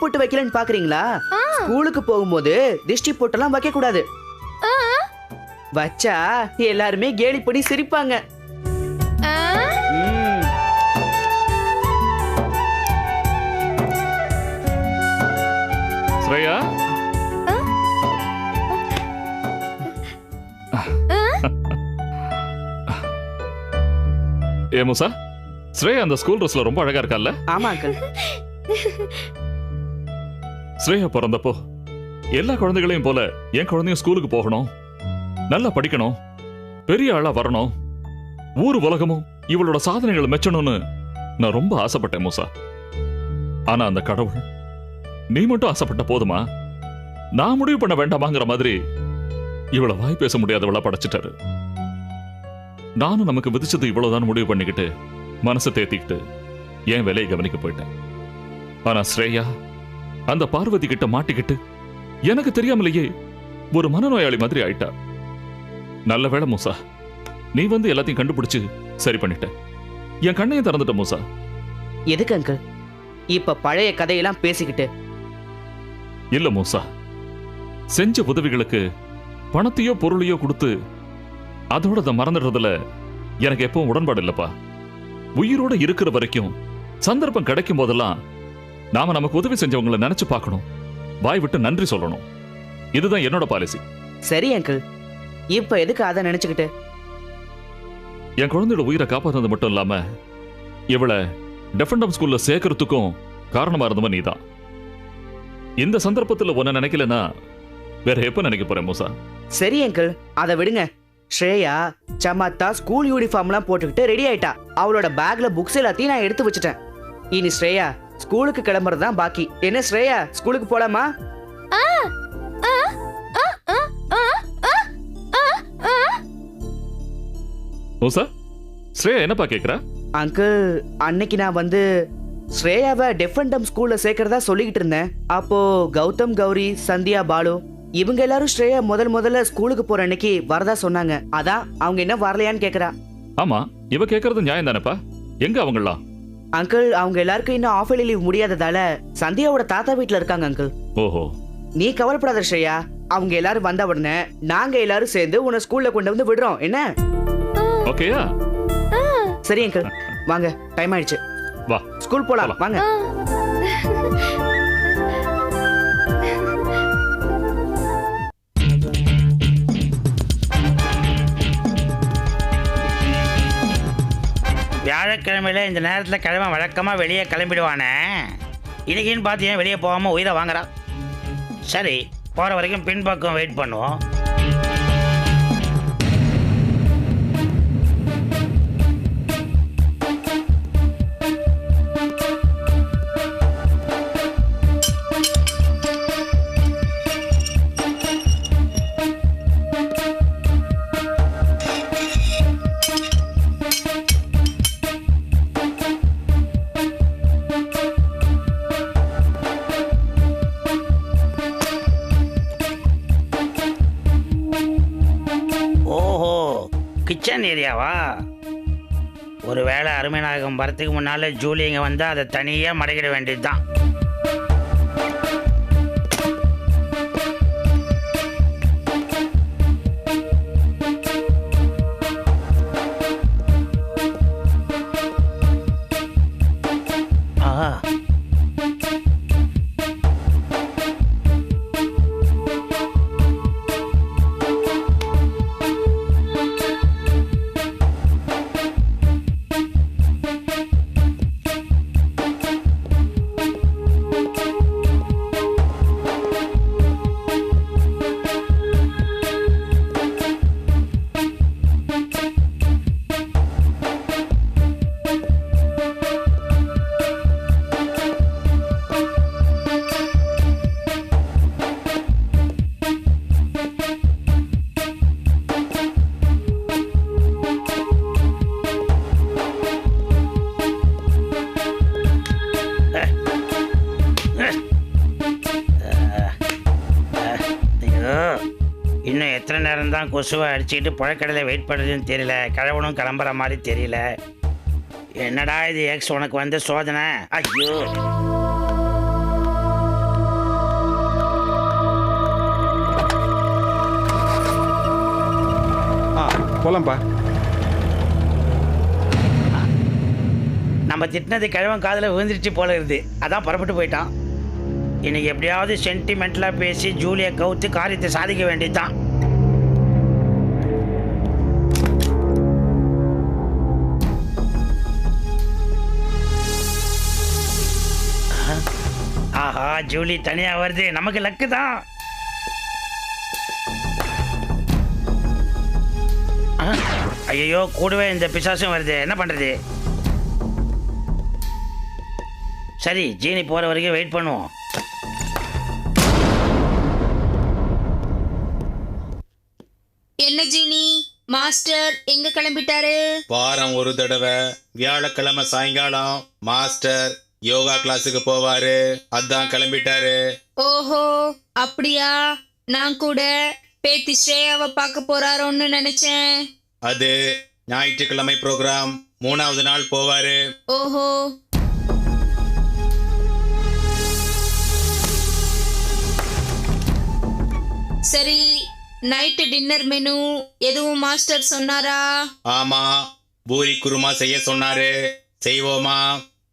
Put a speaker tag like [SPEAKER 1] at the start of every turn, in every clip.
[SPEAKER 1] போட்டு வைக்கலன்னு பாக்குறீங்களா? ஸ்கூலுக்கு போகும்போது திஷ்டி போட்டெல்லாம் வைக்க கூடாது வச்சா எல்லாருமே கேலி பண்ணி சிரிப்பாங்க.
[SPEAKER 2] ஸ்ரேயா? ஏ முசா ஸ்ரேயா அந்த ஸ்கூல் ட்ரெஸ்ல ரொம்ப அழகா இருக்கால்ல?
[SPEAKER 1] ஆமா அங்கிள்.
[SPEAKER 2] ஸ்ரேயா பிறந்தப்போ எல்லா குழந்தைகளையும் போல என் குழந்தையும் ஸ்கூலுக்கு போகணும். நல்லா படிக்கணும். பெரிய ஆளா வரணும். ஊர் உலகமும் இவளோட சாதனைகளை மெச்சணும்னு நான் ரொம்ப ஆசைப்பட்டேன் மூசா. ஆனா அந்த கடவுள் நீ மட்டும் ஆசைப்பட்ட போதுமா? நான் முடிவு பண்ண வேண்டாமாங்கிற மாதிரி இவள வாய் பேச முடியாதவளா படைச்சிட்டாரு. நானும் நமக்கு விதிச்சது இவ்வளவுதான் முடிவு பண்ணிக்கிட்டு மனசை தேத்திக்கிட்டு என் வேலையை கவனிக்க போயிட்டேன். ஆனா ஸ்ரேயா அந்த பார்வதி கிட்ட மாட்டிக்கிட்டு எனக்கு தெரியாமலேயே ஒரு மனநோயாளி மாதிரி ஆயிட்டா. நல்ல வேளை மூசா நீ வந்து எல்லாத்தையும் கண்டுபிடிச்சு சரி பண்ணிட்ட. என் கண்ணையும் திறந்துட்ட மூசா.
[SPEAKER 1] எதுக்கு அங்கிள்? இப்ப பழைய கதையெல்லாம் பேசிக்கிட்டு.
[SPEAKER 2] இல்ல மூசா செஞ்ச உதவிகளுக்கு பணத்தையோ பொருளையோ கொடுத்து அதோட அதை மறந்துடுறதுல எனக்கு எப்பவும் உடன்பாடு இல்லப்பா. உயிரோட இருக்கிற வரைக்கும் சந்தர்ப்பம் கிடைக்கும் போதெல்லாம் நாம நமக்கு உதவி செஞ்சவங்களை நினைச்சு பார்க்கணும். வாய் விட்டு நன்றி சொல்லணும். இதுதான் என்னோட பாலிசி
[SPEAKER 1] சரி அங்கிள் இப்ப எதுக்கு அதை நினைச்சுக்கிட்டு?
[SPEAKER 2] என் குழந்தையோட உயிரை காப்பாத்துறது மட்டும் இல்லாம இவளை டெஃபண்டம் ஸ்கூல்ல சேர்க்கறதுக்கும் காரணமா இருந்தவன் நீதான். இந்த சந்தர்ப்பத்துல உன்னை நினைக்கலனா வேற எப்ப நினைக்க போறேன் மூசா?
[SPEAKER 1] சரி அங்கிள் அதை விடுங்க. ஸ்ரேயா சமத்தா ஸ்கூல் யூனிஃபார்ம்லாம் போட்டுக்கிட்டு ரெடி ஆயிட்டா. அவளோட பேக்ல புக்ஸ் எல்லாத்தையும் நான் எடுத்து வச்சுட்டேன். இனி ஸ்ரேயா ஸ்கூலுக்கு கிளம்புறது தான் பாக்கி. என்ன ஸ்ரேயா ஸ்கூலுக்கு போலாமா?
[SPEAKER 3] ஆ, ஆ, ஆ, ஆ, ஆ, ஆ, ஆ, ஆ.
[SPEAKER 2] மூசா ஸ்ரேயா என்னப்பா கேக்குறா?
[SPEAKER 1] அங்கிள் அன்னைக்கு நான் வந்து ஸ்ரேயாவை டெஃபண்டம் ஸ்கூல்ல சேர்க்கறதா சொல்லிக்கிட்டு இருந்தேன். அப்போ கௌதம் கௌரி சந்தியா பாலு இவங்க எல்லாரும் ஸ்ரேயா முதல் முதல்ல ஸ்கூலுக்கு போற அன்னைக்கு வரதா சொன்னாங்க. அதான் அவங்க என்ன வரலையான்னு கேக்குறா.
[SPEAKER 2] ஆமா இவ கேக்குறது நியாயம் தானேப்பா எங்க அவங்களாம்
[SPEAKER 1] அங்கிள் அவங்க எல்லாருக்கும் இன்னும் ஆஃப் லீவ் முடியாததால சந்தியாவோட தாத்தா வீட்ல இருக்காங்க அங்கிள்
[SPEAKER 2] ஓஹோ.
[SPEAKER 1] நீ கவலைப்படாத ஸ்ரேயா. அவங்க எல்லாரும் வந்த உடனே நாங்க எல்லாரும் சேர்ந்து உன்னை ஸ்கூல்ல கொண்டு வந்து விடுறோம். என்ன?
[SPEAKER 2] ஓகேயா
[SPEAKER 1] சரி அங்கிள் வாங்க டைம் ஆயிடுச்சு.
[SPEAKER 2] வா.
[SPEAKER 1] ஸ்கூல் போலாம் வாங்க.
[SPEAKER 4] வியாழக்கிழமையில் இந்த நேரத்தில் கிழமை வழக்கமாக வெளியே கிளம்பிடுவானே. இன்றைக்கின்னு பார்த்து ஏன் வெளியே போகாமல் உயிரை வாங்குறான் சரி போகிற வரைக்கும் பின்பக்கம் வெயிட் பண்ணுவோம். வேலை அருமைநாயகம் வரத்துக்கு முன்னால் ஜூலி இங்கே வந்தால் அதை தனியாக மடக்கிட வேண்டியது தான் தான் கொசுவை அடிச்சுக்கிட்டு புழக்கடையில் வெயிட் பண்ணுறதுன்னு தெரியல. கிழவனும் கிளம்புற மாதிரி தெரியல. என்னடா இது எக்ஸ் உனக்கு வந்த சோதனை? ஐயோ.
[SPEAKER 5] ஆ போலாம்ப்பா.
[SPEAKER 4] நம்ம திட்டினது கிழவன் காதில் விழுந்துருச்சு போல இருக்குது அதான் புறப்பட்டு போயிட்டான். இன்னைக்கு எப்படியாவது சென்டிமெண்ட்லாம் பேசி ஜூலியை கவுத்து காரியத்தை சாதிக்க வேண்டியதுதான். ஜூலி தனியா வருது. நமக்கு லக்கு தான். ஐயோ கூடவே இந்த பிசாசும் வருது. என்ன பண்றது? சரி ஜீனி போற வரைக்கும் வெயிட் பண்ணுவோம்.
[SPEAKER 3] என்ன ஜீனி? மாஸ்டர் எங்க கிளம்பிட்டாரு?
[SPEAKER 6] வாரம் ஒரு தடவை. வியாழக்கிழமை சாயங்காலம். மாஸ்டர் யோகா கிளாஸுக்கு போவாரு. அதான் கிளம்பிட்டாரு.
[SPEAKER 3] ஓஹோ அப்படியா? நான் கூட பேத்தி ஸ்ரேயாவை பார்க்க போறாரோன்னு நினைச்சேன்.
[SPEAKER 6] அது ஞாயிற்றுக்கிழமை ப்ரோக்ராம் மூணாவது நாள் போவாரு.
[SPEAKER 3] ஓஹோ. சரி நைட்டு டின்னர் மெனு எதுவும் மாஸ்டர் சொன்னாரா?
[SPEAKER 6] ஆமா பூரி குருமா செய்ய சொன்னாரு. செய்வோமா?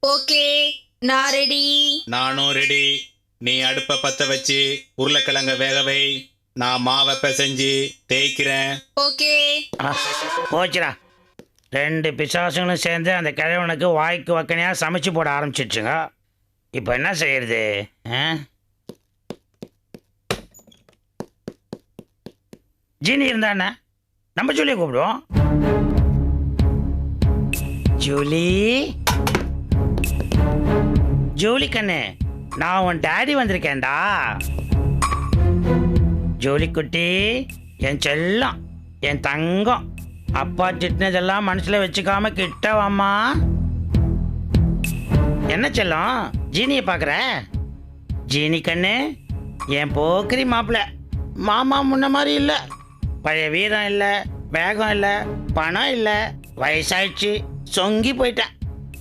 [SPEAKER 3] ஓகே நான் ரெடி
[SPEAKER 6] நானும் ரெடி நீ அடுப்பை பத்த வச்சு உருளைக்கிழங்க வேக வை. நான் மாவை பிசைஞ்சு தேய்க்கிறேன்.
[SPEAKER 3] ஓகே.
[SPEAKER 4] ஆ, போச்சுடா. ரெண்டு பிசாசுங்களும் சேர்ந்து அந்த கிழவனுக்கு வாய்க்கு வக்கனையாக சமைச்சு போட ஆரம்பிச்சிடுச்சுங்க. இப்போ என்ன செய்யறது? ஆ? ஜீனி இருந்தானே நம்ம ஜூலியை கூப்பிடுவோம். ஜூலி? ஜூலி கண்ணு. நான் உன் டேடி வந்திருக்கேன்டா. ஜோலி குட்டி என் செல்லம் என் தங்கம். அப்பா திட்டினதெல்லாம் மனசுல வச்சுக்காம கிட்ட வாம்மா என்ன செல்லம் ஜீனியை பார்க்குற ஜீனி கண்ணு என் போக்கிரி மாப்பிள்ள மாமா முன்ன மாதிரி இல்லை. பழைய வீரம் இல்லை வேகம் இல்லை பணம் இல்லை வயசாயிடுச்சு சொங்கி போயிட்டேன்.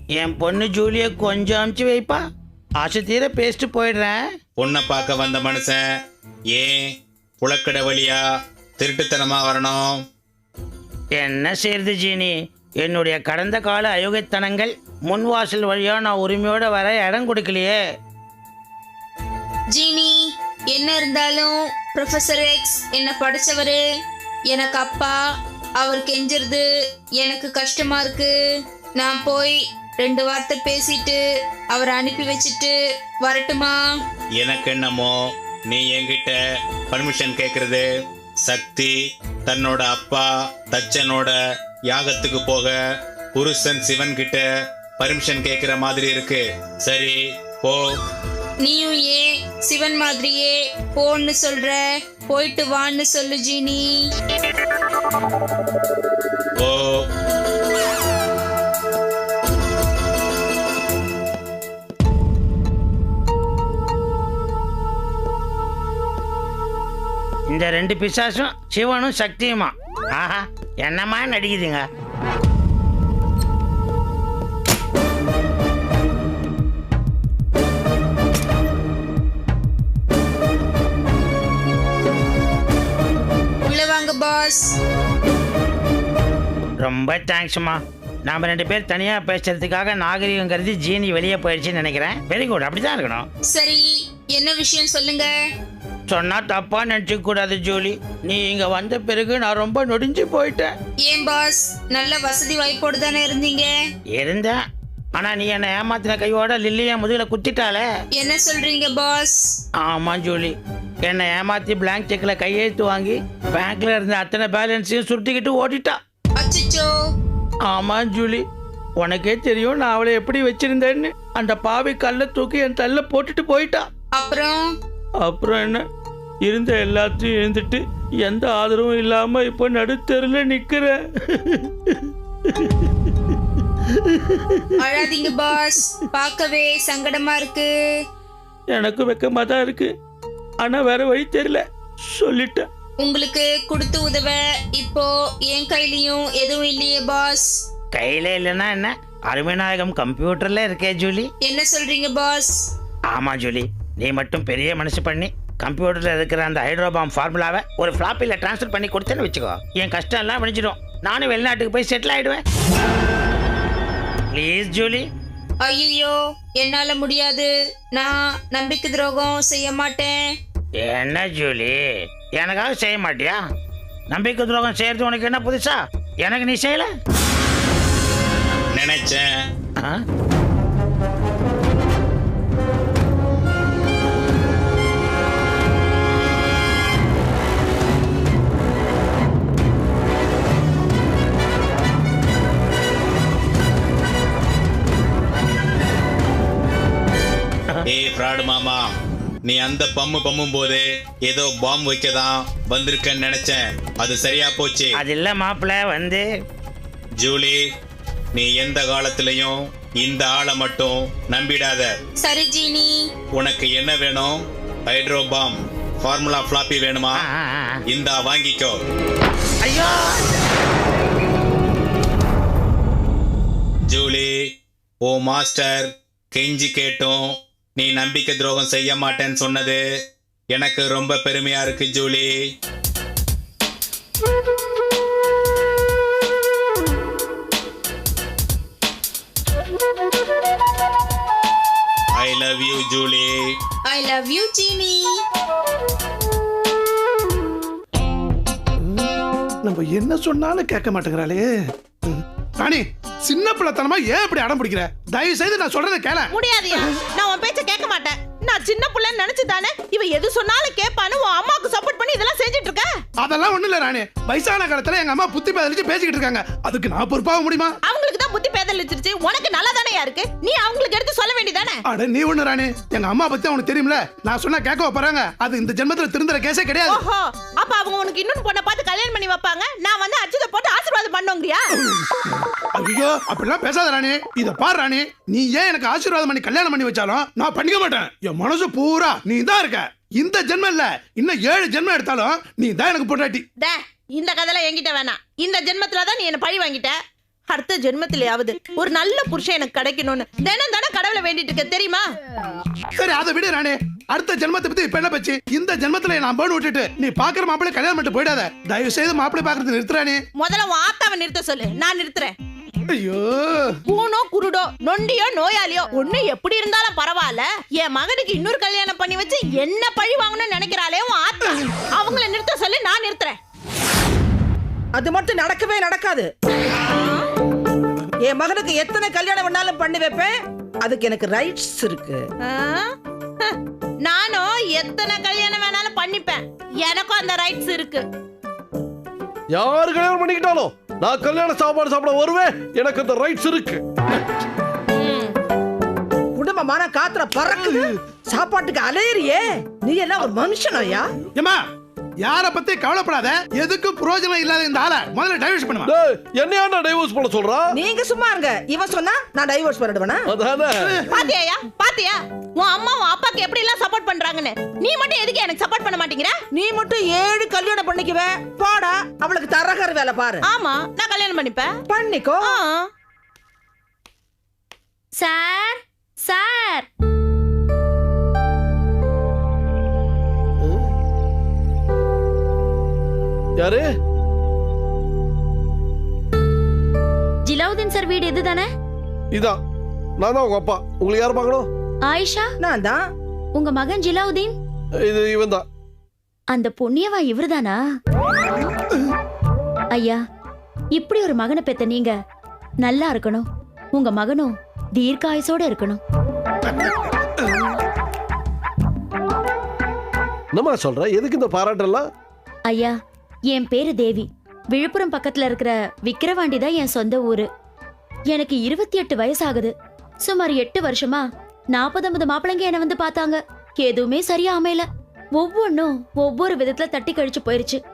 [SPEAKER 4] என் பொண்ணு ஜூலியை கொஞ்சம் அமுச்சு வைப்பா. ஆசை தீர பேசிட்டு போயிடுறேன்.
[SPEAKER 6] பொண்ணை பார்க்க வந்த மனுஷன் ஏன் புழக்கடை வழியா திருட்டுத்தனமா வரணும்?
[SPEAKER 4] என்ன செய்யறது ஜீனி? என்னுடைய கடந்த கால அயோக்கியத்தனங்கள் முன்வாசல் வழியா நான் உரிமையோட வர இடம் கொடுக்கலையே.
[SPEAKER 3] ஜீனி என்ன இருந்தாலும் ப்ரொஃபசர் எக்ஸ் என்ன படிச்சவரு. எனக்கு அப்பா அவர் கெஞ்சிருது எனக்கு கஷ்டமா இருக்கு. நான் போய் ரெண்டு வார்த்தை பேசிட்டு அவரை அனுப்பி வச்சுட்டு வரட்டுமா?
[SPEAKER 6] எனக்கு என்னமோ நீ என்கிட்ட பர்மிஷன் கேக்குறது? சக்தி தன்னோட அப்பா தச்சனோட யாகத்துக்கு போக புருஷன் சிவன் கிட்ட பர்மிஷன் கேக்குற மாதிரி இருக்கு. சரி போ.
[SPEAKER 3] நீயும் ஏன் சிவன் மாதிரியே போன்னு சொல்ற? போயிட்டு வான்னு சொல்லு ஜீனி.
[SPEAKER 4] இந்த ரெண்டு பிசாசும் சிவனும் சக்தியுமா? ஆஹா என்னம்மா நடிக்குதுங்க?
[SPEAKER 3] பாஸ்
[SPEAKER 4] ரொம்ப தேங்க்ஸ்மா நாம ரெண்டு பேர் தனியா பேசுறதுக்காக நாகரிகம் கருதி ஜீனி வெளியே போயிடுச்சுன்னு நினைக்கிறேன். வெரி குட் அப்படிதான் இருக்கணும்.
[SPEAKER 3] சரி என்ன விஷயம் சொல்லுங்க?
[SPEAKER 4] சொன்னா தப்பா நினைச்சுக்க கூடாது ஜூலி. நீ இங்க வந்த பிறகு நான் ரொம்ப நொடிஞ்சு போயிட்டேன்.
[SPEAKER 3] ஏன் பாஸ் நல்ல வசதி வாய்ப்போடு தானே இருந்தீங்க?
[SPEAKER 4] இருந்தேன். ஆனா நீ என்னை ஏமாத்தின கையோட லில்லியை முதுகுல குத்திட்டாளே.
[SPEAKER 3] என்ன சொல்றீங்க பாஸ்
[SPEAKER 4] ஆமா ஜூலி. என்னை ஏமாத்தி பிளாங்க் செக்ல கையெழுத்து வாங்கி பேங்க்ல இருந்த அத்தனை பேலன்ஸையும் சுருட்டிக்கிட்டு ஓடிட்டா.
[SPEAKER 3] அச்சச்சோ.
[SPEAKER 4] ஆமா ஜூலி. உனக்கே தெரியும் நான் அவளை எப்படி வச்சிருந்தேன்னு. அந்த பாவி கல்ல தூக்கி என் தள்ள போட்டுட்டு போயிட்டா.
[SPEAKER 3] அப்புறம்?
[SPEAKER 4] அப்புறம் என்ன? இருந்த எல்லாத்தையும் எழுந்துட்டு எந்த ஆதரவும் இல்லாம இப்போ நடுத்தெருல நிக்கிறேன்
[SPEAKER 3] அழாதீங்க பாஸ் பார்க்கவே சங்கடமா இருக்கு.
[SPEAKER 4] எனக்கு வெக்கமா தான் இருக்கு. ஆனா வேற வழி தெரியல. சொல்லிட்டேன்.
[SPEAKER 3] உங்களுக்கு கொடுத்து உதவ இப்போ என் கையிலயும் எதுவும் இல்லையே பாஸ்
[SPEAKER 4] கையில இல்லைன்னா என்ன? அருமைநாயகம் கம்ப்யூட்டர்ல இருக்கே ஜூலி.
[SPEAKER 3] என்ன சொல்றீங்க பாஸ்
[SPEAKER 4] ஆமா ஜூலி. நீ மட்டும் பெரிய மனசு பண்ணி கம்ப்யூட்டர்ல இருக்கிற அந்த ஹைட்ரோபாம் ஃபார்முலாவை ஒரு ஃப்ளாப்பில ட்ரான்ஸ்ஃபர் பண்ணி கொடுத்தேன்னு வச்சுக்கோ. என் கஷ்டம் எல்லாம் விழிச்சிடும் நானும் வெளிநாட்டுக்கு போய் செட்டில் ஆயிடுவேன். ப்ளீஸ் ஜூலி
[SPEAKER 3] ஐயோ என்னால முடியாது. நான் நம்பிக்கை துரோகம் செய்ய மாட்டேன்.
[SPEAKER 4] என்ன ஜூலி எனக்காக செய்ய மாட்டியா? நம்பிக்கை துரோகம் செய்யறது உனக்கு என்ன புதுசா? எனக்கு நீ செய்யல?
[SPEAKER 6] நினைச்சேன். நீ அந்த பம்மு பம்மும் போது ஏதோ பாம்பு வைக்கதான் வந்திருக்கேன்னு நினைச்சேன். அது சரியா போச்சு.
[SPEAKER 4] அது இல்ல மாப்பிள்ள வந்து
[SPEAKER 6] ஜூலி நீ எந்த காலத்திலையும் இந்த ஆளை மட்டும் நம்பிடாத.
[SPEAKER 3] சரி ஜீனி.
[SPEAKER 6] உனக்கு என்ன வேணும்? ஹைட்ரோ பாம் ஃபார்முலா ஃப்ளாப்பி வேணுமா. இந்தா வாங்கிக்கோ.
[SPEAKER 4] ஐயோ!
[SPEAKER 6] ஜூலி ஓ மாஸ்டர் கெஞ்சி கேட்டும். நீ நம்பிக்கை துரோகம் செய்ய மாட்டேன்னு சொன்னது எனக்கு ரொம்ப பெருமையா இருக்கு Julie. I love you Julie.
[SPEAKER 3] I love you Jeanie.
[SPEAKER 5] நம்ம என்ன சொன்னாலும் கேட்க மாட்டேங்கிறாளே. ராணி சின்ன பிள்ளைத்தனமா ஏன் இப்படி அடம் பிடிக்கிற? தயவு செய்து நான் சொல்றதை கேள.
[SPEAKER 7] முடியாதுயா. மாட்டேன். நான் சின்ன புள்ளன்னு நினைச்சு தானே இவ எது சொன்னாலும் கேட்பான்னு உன் அம்மாவுக்கு சப்போர்ட் பண்ணி இதெல்லாம் செஞ்சுட்டு இருக்க?
[SPEAKER 5] அதெல்லாம் ஒண்ணு இல்ல ராணி. வயசான காலத்துல எங்க அம்மா புத்தி பேதலிச்சு பேசிக்கிட்டு இருக்காங்க. அதுக்கு நான் பொறுப்பாக முடியுமா?
[SPEAKER 7] அவங்களுக்கு தான் புத்தி பேதலிச்சிருச்சு. உனக்கு நல்லா தானே இருக்கு? நீ அவங்களுக்கு எடுத்து சொல்ல வேண்டியதானே?
[SPEAKER 5] அட நீ ஒண்ணு ராணி. எங்க அம்மா பத்தி அவனுக்கு தெரியும்ல. நான் சொன்னா கேட்க போறாங்க. அது இந்த ஜென்மத்துல திருந்துற கேஸே கிடையாது.
[SPEAKER 7] ஓஹோ. அப்ப அவங்க உனக்கு இன்னொன்னு பொண்ணை பார்த்து கல்யாணம் பண்ணி வைப்பாங்க? நான் வந்து அச்சுத போட்டு ஆசீர்வாதம் பண்ணுங்கிறியா
[SPEAKER 5] ஐயோ அப்படிலாம் பேசாத ராணி. இத பாரு ராணி. நீ ஏன் எனக்கு ஆசீர்வாதம் பண்ணி கல்யாணம் பண்ணி வச்சாலும் நான் பண்ணிக்க மாட்டேன். என் மனசு பூரா நீ தான் இருக்க. இந்த ஜென்மம் இல்ல இன்னும் ஏழு ஜென்மம் எடுத்தாலும் நீ தான் எனக்கு பொண்டாட்டி.
[SPEAKER 7] டே இந்த கதைலாம் என்கிட்ட வேணாம். இந்த ஜென்மத்துல தான் நீ என்ன பழி வாங்கிட்ட. அடுத்த ஜென்மத்திலேயாவது ஒரு நல்ல புருஷன் எனக்கு கிடைக்கணும்னு தினம் தானே கடவுளை வேண்டிட்டு இருக்க தெரியுமா?
[SPEAKER 5] சரி அதை விடு ராணே. அடுத்த ஜென்மத்தை பத்தி இப்ப என்ன பச்சு? இந்த ஜென்மத்துல நான் பேர்டு விட்டுட்டு நீ பாக்குற மாப்பிள்ளை கல்யாணம் பண்ணிட்டு போயிடாத. தயவு செய்து மாப்பிள்ளை பாக்குறது நிறுத்துறானே
[SPEAKER 7] முதல்ல உன் ஆத்தாவை நிறுத்த சொல்லு. நான் நிறுத்துறேன்.
[SPEAKER 5] ஐயோ.
[SPEAKER 7] பூனோ குருடோ நொண்டியோ நோயாளியோ ஒண்ணு எப்படி இருந்தாலும் பரவாயில்ல. என் மகனுக்கு இன்னொரு கல்யாணம் பண்ணி வச்சு என்ன பழி வாங்கணும்னு நினைக்கிறாளே உன் ஆத்தா அவங்கள நிறுத்த சொல்லி நான் நிறுத்துறேன்.
[SPEAKER 8] அது மட்டும் நடக்கவே நடக்காது. என் மகனுக்கு எத்தனை கல்யாணம் வேணாலும் பண்ணி வைப்பேன். அதுக்கு எனக்கு ரைட்ஸ் இருக்கு.
[SPEAKER 7] நானும் எத்தனை கல்யாணம் வேணாலும் பண்ணிப்பேன். எனக்கும் அந்த ரைட்ஸ் இருக்கு.
[SPEAKER 9] யாரு கல்யாணம் பண்ணிக்கிட்டாலும்? நான் கல்யாண சாப்பாடு சாப்பிட வருவேன். எனக்கு அந்த ரைட்ஸ் இருக்கு.
[SPEAKER 8] குடும்பமான காத்துல பறக்குது. சாப்பாட்டுக்கு அலையறியே. நீ எல்லாம் ஒரு மனுஷனாயா?
[SPEAKER 5] ஏமா யார பத்தி கவலைப்படாத? எதுக்கும் பிரயோஜனம் இல்லாத இந்த ஆளை முதல்ல டைவர்ஸ் பண்ணுவா
[SPEAKER 9] டேய், என்னையா நான் டைவோர்ஸ் பண்ண சொல்றா?
[SPEAKER 8] நீங்க சும்மா இருங்க. இவன் சொன்னா நான் டைவோர்ஸ் பண்ணிடுவேனா?
[SPEAKER 9] அதானே?
[SPEAKER 7] பாத்தியாயா? பாத்தியா? உன் அம்மா உன் அப்பாக்கு எப்படி எல்லாம் சப்போர்ட் பண்றாங்கன்னு? நீ மட்டும் எதுக்கு எனக்கு சப்போர்ட் பண்ண மாட்டேங்கிற?
[SPEAKER 8] நீ மட்டும் ஏழு கல்யாணம் பண்ணிக்குவே போடா அவளுக்கு தரகர வேலை பாரு.
[SPEAKER 7] ஆமா நான் கல்யாணம் பண்ணிப்பேன்.
[SPEAKER 8] பண்ணிக்கோ.
[SPEAKER 7] ஆ.
[SPEAKER 3] Sir sir.
[SPEAKER 9] யாரு?
[SPEAKER 10] ஜிலாவுதீன் சார் வீடு இதுதானே
[SPEAKER 9] இதான் நான் தான் உங்க அப்பா. உங்களுக்கு யார் பார்க்கணும்?
[SPEAKER 10] ஆயிஷா?
[SPEAKER 8] நான் தான்.
[SPEAKER 10] உங்க மகன் ஜிலாவுதீன்?
[SPEAKER 9] இது இவன் தான்.
[SPEAKER 10] அந்த பொன்னியவா இவர்தானா? ஐயா இப்படி ஒரு மகனை பெத்த நீங்க நல்லா இருக்கணும். உங்க மகனும் தீர்க்காயுசோட இருக்கணும்.
[SPEAKER 9] என்னம்மா சொல்ற? எதுக்கு இந்த பாராட்டெல்லாம்?
[SPEAKER 10] ஐயா என் பேரு தேவி. விழுப்புரம் பக்கத்துல இருக்கிற விக்கிரவாண்டி தான் என் சொந்த ஊரு. எனக்கு இருபத்தி எட்டு வயசாகுது. சுமார் எட்டு வருஷமா நாற்பது ஐம்பது மாப்பிள்ளைங்க என்னை வந்து பார்த்தாங்க. எதுவுமே சரியா அமையல. ஒவ்வொன்றும் ஒவ்வொரு விதத்துல தட்டி கழிச்சு போயிருச்சு.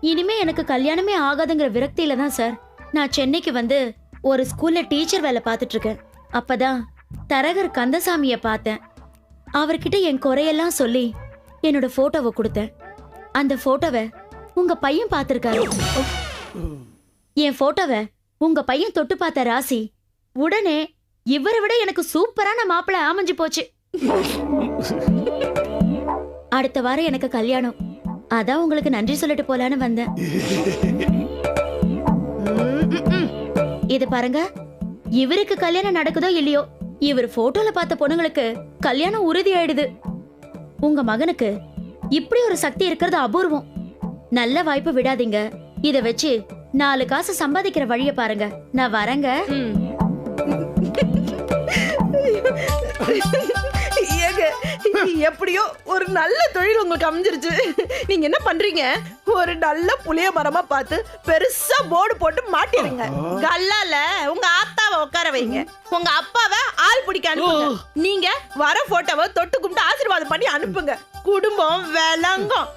[SPEAKER 10] இனிமே எனக்கு கல்யாணமே ஆகாதுங்கிற விரக்தியில தான் சார். நான் சென்னைக்கு வந்து ஒரு ஸ்கூல்ல டீச்சர் வேலை பார்த்துட்டு இருக்கேன் அப்பதான் தரகர் கந்தசாமிய பார்த்தேன். அவர்கிட்ட என் குறையெல்லாம் சொல்லி என்னோட போட்டோவை கொடுத்தேன். அந்த போட்டோவை உங்க பையன் பார்த்திருக்காரு. என் போட்டோவை உங்க பையன் தொட்டு பார்த்த ராசி உடனே இவரை விட எனக்கு சூப்பரான மாப்பிள்ளை அமைஞ்சு போச்சு. அடுத்த வாரம் எனக்கு கல்யாணம். அதான் உங்களுக்கு நன்றி சொல்லிட்டு போலான்னு வந்தேன். இது பாருங்க இவருக்கு கல்யாணம் நடக்குதோ இல்லையோ இவர் போட்டோல பார்த்த பொண்ணுங்களுக்கு கல்யாணம் உறுதி ஆயிடுது உங்க மகனுக்கு இப்படி ஒரு சக்தி இருக்கிறது அபூர்வம். நல்ல வாய்ப்பு விடாதீங்க. இத வச்சு நாலு காசு சம்பாதிக்கிற வழிய பாருங்க. நான் வரேங்க.
[SPEAKER 8] ஏங்க எப்படியோ ஒரு நல்ல தொழில் உங்களுக்கு அமைஞ்சிருச்சு. நீங்க என்ன பண்றீங்க? ஒரு நல்ல புளிய மரமா பார்த்து பெருசா போர்டு போட்டு மாட்டிருங்க கல்லால உங்க ஆத்தாவை உட்கார வைங்க. உங்க அப்பாவை ஆள் பிடிக்க அனுப்புங்க. நீங்க வர போட்டோவை தொட்டு கும்பிட்டு ஆசீர்வாதம் பண்ணி அனுப்புங்க. குடும்பம் விளங்கும்.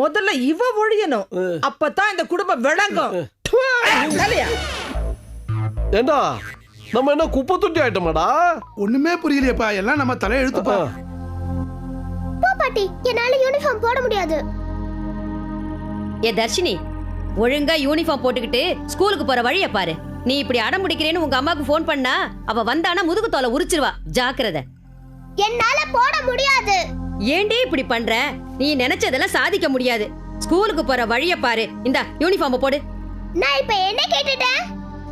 [SPEAKER 8] முதல்ல இவ ஒழியணும். அப்பதான் இந்த குடும்பம் விளங்கும்.
[SPEAKER 9] ஏண்டா நம்ம என்ன குப்பை தொட்டி ஆயிட்டோமாடா?
[SPEAKER 5] ஒண்ணுமே புரியலையப்பா. எல்லாம் நம்ம தலை எழுத்துப்பா.
[SPEAKER 11] பாட்டி. என்னால யூனிஃபார்ம் போட முடியாது.
[SPEAKER 12] ஏ தர்ஷினி ஒழுங்கா யூனிஃபார்ம் போட்டுக்கிட்டு ஸ்கூலுக்கு போற வழிய பாரு. நீ இப்படி அடம் பிடிக்கிறேன்னு உங்க அம்மாக்கு ஃபோன் பண்ணா அவ வந்தானா முதுகு தோலை உரிச்சிருவா. ஜாக்கிரதை.
[SPEAKER 11] என்னால போட முடியாது.
[SPEAKER 12] ஏண்டி இப்படி பண்ற? நீ நினைச்சதெல்லாம் சாதிக்க முடியாது. ஸ்கூலுக்கு போற வழிய பாரு. இந்த யூனிஃபார்ம் போடு.
[SPEAKER 11] நான் இப்ப என்ன கேட்டுட்டேன்?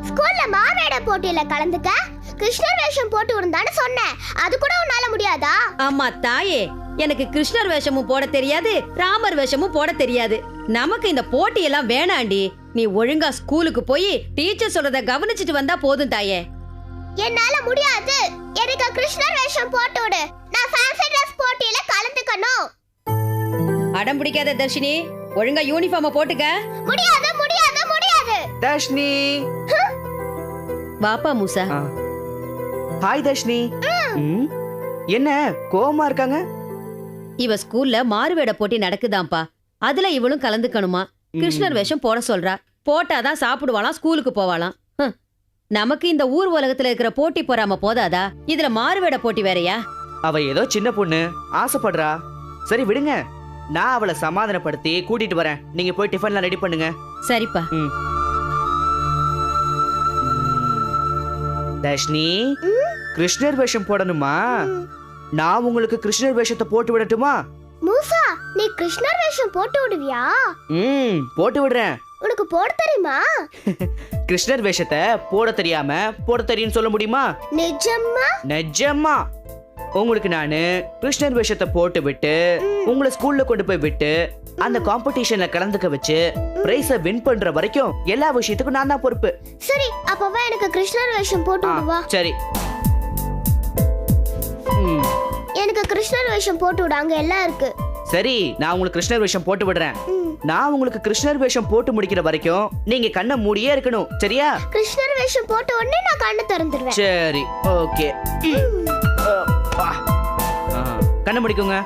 [SPEAKER 11] ஸ்கூல்ல மாவேட போட்டியில கலந்துக்க கிருஷ்ணர் வேஷம் போட்டு இருந்தான்னு சொன்னேன். அது கூட உன்னால முடியாதா?
[SPEAKER 12] ஆமா தாயே. எனக்கு கிருஷ்ணர் வேஷமும் போட தெரியாது ராமர் வேஷமும் போட தெரியாது. நமக்கு இந்த போட்டி எல்லாம் வேணாண்டி. நீ ஒழுங்கா ஸ்கூலுக்கு போய் டீச்சர் சொல்றத கவனிச்சிட்டு வந்தா போதும் தாயே.
[SPEAKER 11] என்னால முடியாது. எனக்கு கிருஷ்ணர் வேஷம் போட்டு விடு. நான் ஃபேன்சி ட்ரெஸ் போட்டியில கலந்துக்கணும்.
[SPEAKER 12] அடம் பிடிக்காத தர்ஷினி. ஒழுங்கா யூனிஃபார்ம போட்டுக்க.
[SPEAKER 11] முடியாது முடியாது முடியாது.
[SPEAKER 1] தர்ஷினி.
[SPEAKER 12] வாப்பா மூசா.
[SPEAKER 1] ஹாய் தர்ஷினி. என்ன கோவமா இருக்காங்க?
[SPEAKER 12] இவ ஸ்கூல்ல மாறுவேட போட்டி நடக்குதாம்ப்பா. அதுல இவளும் கலந்துக்கணுமா. கிருஷ்ணர் வேஷம் போட சொல்றா. போட்டாதான் சாப்பிடுவாளாம் ஸ்கூலுக்கு போவாளாம். நமக்கு இந்த ஊர் உலகத்துல இருக்கிற போட்டி பொறாம போதாதா? இதுல மாறுவேட போட்டி வேறயா?
[SPEAKER 1] அவ ஏதோ சின்ன பொண்ணு. ஆசைப்படுறா. சரி விடுங்க. நான் அவளை சமாதானப்படுத்தி கூட்டிட்டு வரேன். நீங்க போய் டிஃபன்லாம் ரெடி பண்ணுங்க.
[SPEAKER 12] சரிப்பா.
[SPEAKER 1] தர்ஷினி கிருஷ்ணர் வேஷம் போடணுமா? நான் உங்களுக்கு கிருஷ்ணர் வேஷத்தை போட்டு விடட்டுமா?
[SPEAKER 11] மூசா நீ கிருஷ்ணர் வேஷம் போட்டு விடுவியா?
[SPEAKER 1] ம் போட்டு விடுறேன்.
[SPEAKER 11] உனக்கு போட தெரியுமா?
[SPEAKER 1] கிருஷ்ணர் வேஷத்தை போட தெரியாம போட தெரியும்னு சொல்ல முடியுமா?
[SPEAKER 11] நிஜமா
[SPEAKER 1] நிஜமா உங்களுக்கு நானு கிருஷ்ணர் வேஷத்தை போட்டு விட்டு உங்களை ஸ்கூல்ல கொண்டு போய் விட்டு அந்த காம்படிஷன்ல கலந்துக்க வச்சு பிரைஸ வின் பண்ற வரைக்கும் எல்லா விஷயத்துக்கும் நான் தான் பொறுப்பு.
[SPEAKER 11] சரி அப்பவா எனக்கு கிருஷ்ணர் வேஷம் போட்டு விடுவா.
[SPEAKER 1] சரி.
[SPEAKER 11] எனக்கு கிருஷ்ணர் வேஷம் போட்டு விடு அங்க எல்லாம் இருக்கு.
[SPEAKER 1] சரி நான் உங்களுக்கு கிருஷ்ணர் வேஷம் போட்டு விடுறேன். நான் உங்களுக்கு கிருஷ்ணர் வேஷம் போட்டு முடிக்கிற வரைக்கும் நீங்க கண்ணை மூடியே இருக்கணும். சரியா?
[SPEAKER 11] கிருஷ்ணர் வேஷம் போட்ட உடனே நான் கண்ணு திறந்துடுவேன்
[SPEAKER 1] சரி ஓகே. கண்ணை முடிக்குங்க.